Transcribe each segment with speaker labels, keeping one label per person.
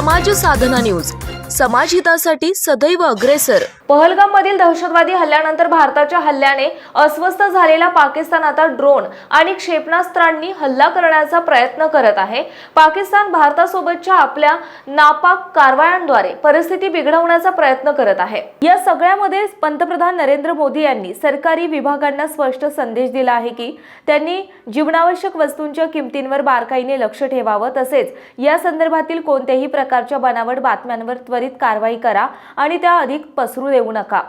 Speaker 1: समाज साधना न्यूज समाजहितासाठी सदैव अग्रेसर.
Speaker 2: पहलगाम मधील दहशतवादी हल्ल्यानंतर भारताच्या हल्ल्याने अस्वस्थ झालेला पाकिस्तान आता ड्रोन आणि क्षेपणास्त्रांनी हल्ला करण्याचा प्रयत्न करत आहे. पाकिस्तान भारतासोबतच्या आपल्या नापाक कारवायांद्वारे परिस्थिती बिघडवण्याचा प्रयत्न करत आहे. या सगळ्यामध्ये पंतप्रधान नरेंद्र मोदी यांनी सरकारी विभागांना स्पष्ट संदेश दिला आहे की त्यांनी जीवनावश्यक वस्तूंच्या किमतींवर बारकाईने लक्ष ठेवावं तसेच या संदर्भातील कोणत्याही प्रकारच्या बनावट बातम्यांवर त्वरित कारवाई करा आणि त्या अधिक पसरू देऊ नका.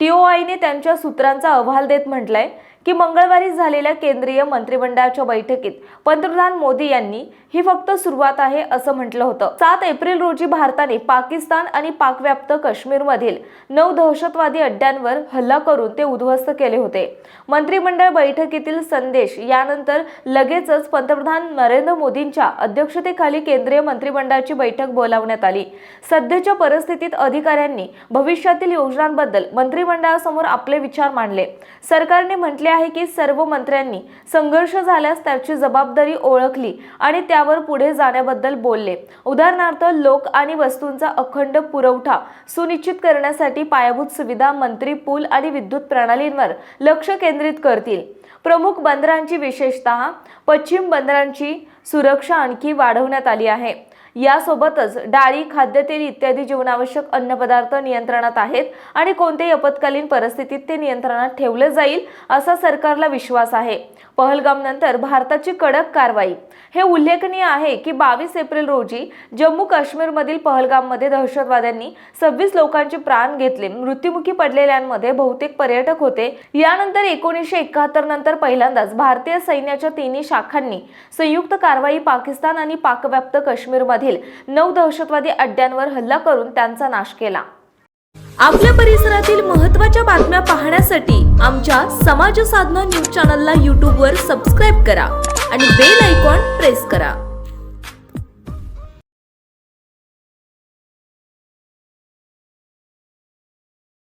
Speaker 2: टीओआयने त्यांच्या सूत्रांचा अहवाल देत म्हटलंय की मंगळवारी झालेल्या केंद्रीय मंत्रिमंडळाच्या बैठकीत पंतप्रधान मोदी यांनी ही फक्त सुरुवात आहे असं म्हटलं होतं. सात एप्रिल रोजी भारताने पाकिस्तान आणि पाकव्याप्त काश्मीरमधील नऊ दहशतवादी अड्ड्यांवर हल्ला करून ते उद्ध्वस्त केले होते. मंत्रिमंडळ बैठकीतील संदेश यानंतर लगेचच पंतप्रधान नरेंद्र मोदींच्या अध्यक्षतेखाली केंद्रीय मंत्रिमंडळाची बैठक बोलावण्यात आली. सध्याच्या परिस्थितीत अधिकाऱ्यांनी भविष्यातील योजनांबद्दल मंत्रिमंडळासमोर आपले विचार मांडले. सरकारने म्हटले आहे की सर्व मंत्र्यांनी संघर्ष झाल्यास त्याची जबाबदारी ओळखली आणि त्यावर पुढे जाण्याबद्दल बोलले. उदाहरणार्थ लोक आणि वस्तूंचा अखंड पुरवठा सुनिश्चित करण्यासाठी पायाभूत सुविधा मंत्री पूल आणि विद्युत प्रणालींवर लक्ष केंद्रित करतील. प्रमुख बंदरांची विशेषतः पश्चिम बंदरांची सुरक्षा आणखी वाढवण्यात आली आहे. यासोबतच डाळी खाद्यतेल इत्यादी जीवनावश्यक अन्नपदार्थ नियंत्रणात आहेत आणि कोणत्याही आपत्कालीन परिस्थितीत ते नियंत्रणात ठेवलं जाईल असा सरकारला विश्वास आहे. पहलगाम नंतर भारताची कडक कारवाई. हे उल्लेखनीय आहे की बावीस एप्रिल रोजी जम्मू काश्मीरमधील पहलगाममध्ये दहशतवाद्यांनी सव्वीस लोकांचे प्राण घेतले. मृत्युमुखी पडलेल्यांमध्ये बहुतेक पर्यटक होते. यानंतर एकोणीसशे एकाहत्तर नंतर पहिल्यांदाच भारतीय सैन्याच्या तिन्ही शाखांनी संयुक्त कारवाई पाकिस्तान आणि पाकव्याप्त काश्मीरमधील नऊ दहशतवादी अड्ड्यांवर हल्ला करून त्यांचा नाश केला.
Speaker 1: आपल्या परिसरातील महत्त्वाच्या बातम्या पाहण्यासाठी आमच्या समाज साधना न्यूज चॅनलला यूट्यूबवर सबस्क्राईब करा आणि बेल आयकॉन प्रेस करा.